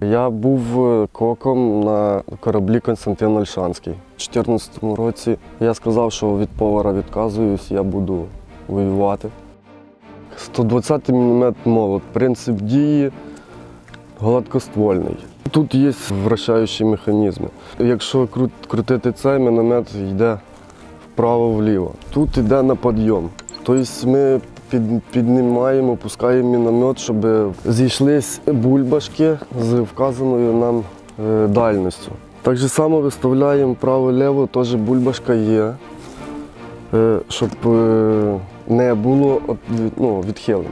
Я був е, коком на кораблі Константин Ольшанський. У 2014 році я сказав, що від повара відказуюсь, я буду воювати. 120 мм молот. Принцип дії гладкоствольний. Тут є вращаючі механізми. Якщо крутити цей, міномет йде вправо-вліво. Тут йде на підйом. Тобто ми під, піднімаємо, пускаємо міномет, щоб зійшлись бульбашки з вказаною нам е, дальністю. Так само виставляємо право-ліво, теж бульбашка є, е, щоб е, не було ну, відхилень.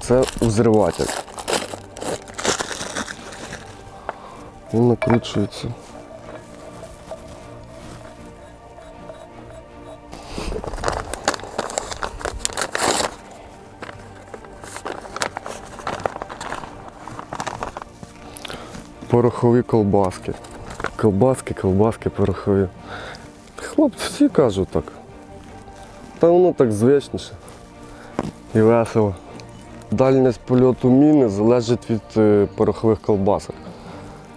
Це взриватель. Він накручується. Порохові колбаски. Колбаски, колбаски, порохові. Хлопці всі кажуть так. Та воно так звичніше і весело. Дальність польоту міни залежить від е, порохових колбасок.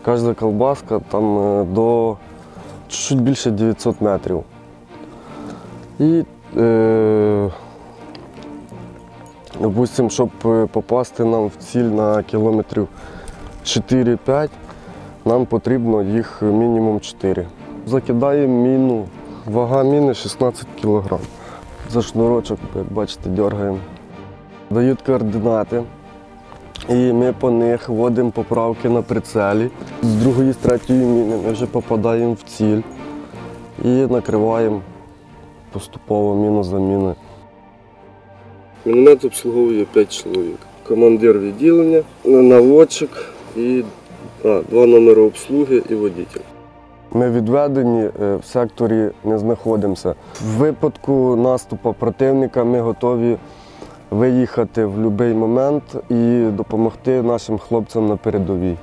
Кожна колбаска там е, до чуть більше 900 метрів. І, е, допустим, щоб е, попасти нам в ціль на кілометрів 4-5, нам потрібно їх мінімум 4. Закидаємо міну. Вага міни 16 кг. За шнурочок, як бачите, дергаємо. Дають координати. І ми по них вводимо поправки на прицелі. З другої, з третьої міни ми вже попадаємо в ціль і накриваємо поступово міну за міною. Міномет обслуговує 5 чоловік. Командир відділення, наводчик і а, два номери обслуги і водитель. Ми відведені е, в секторі не знаходимося. В випадку наступу противника ми готові виїхати в будь-який момент і допомогти нашим хлопцям на передовій.